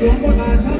สวมบทบาททำกา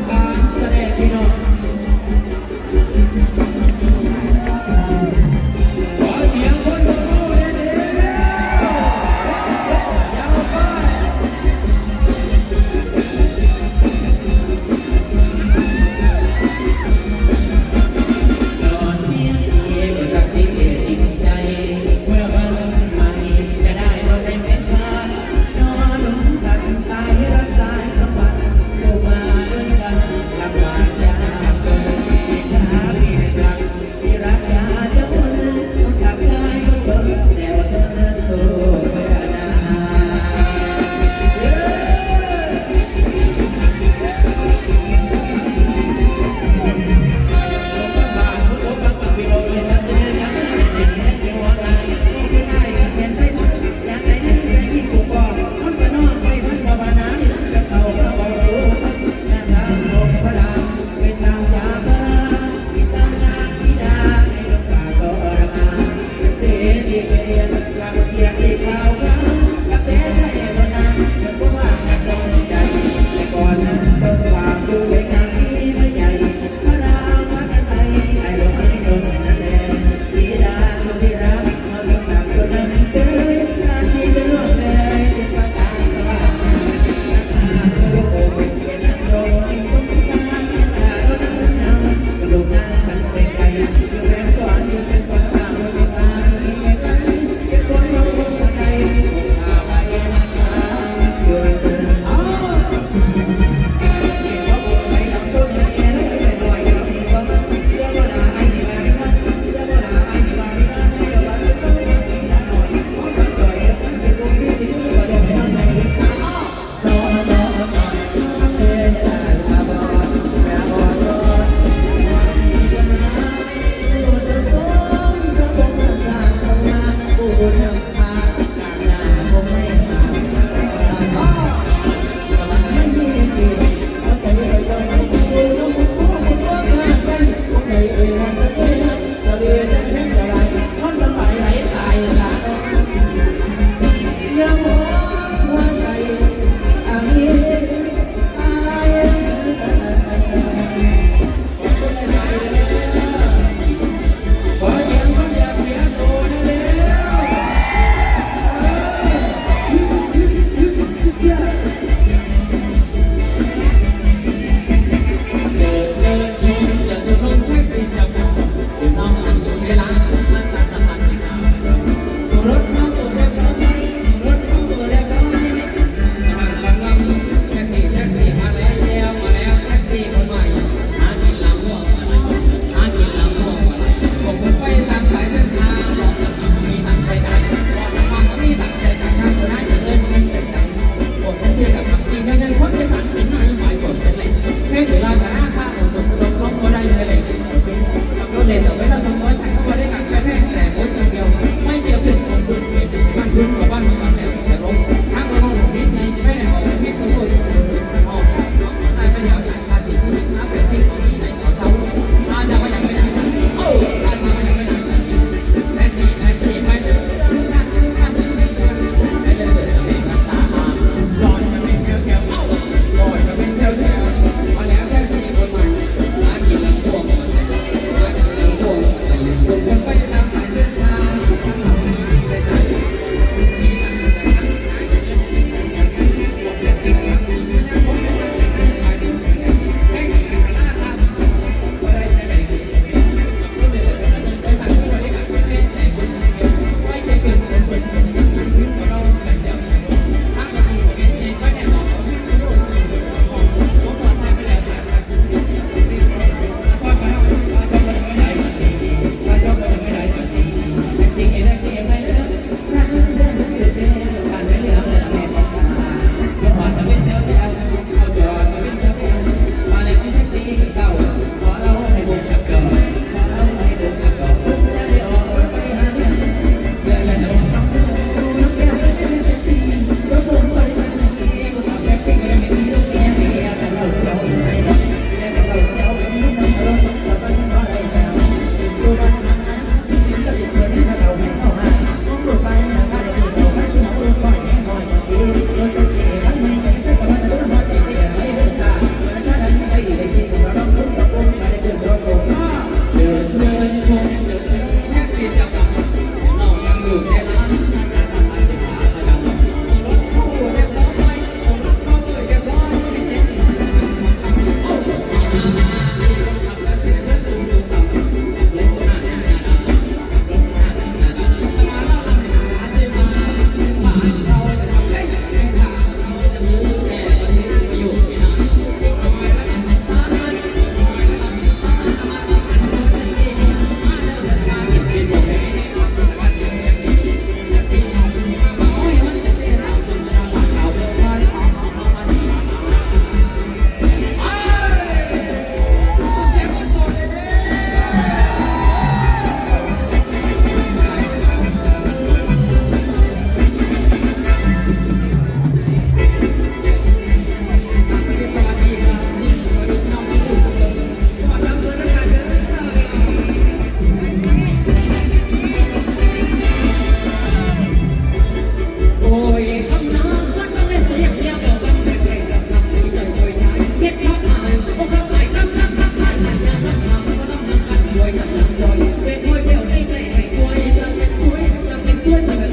해야 되나요?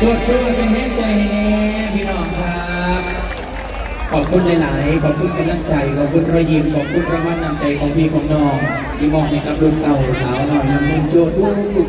สวดสวดเป็นแห้งใจพี่น้องครับขอบคุณหลาย ๆ ขอบคุณกำลังใจ ขอบคุณรอยยิ้มขอบคุณประมัณนำใจของพี่ของน้องที่มองให้กับลูกเต่าสาวหน่อยน้ำเงินโจทุก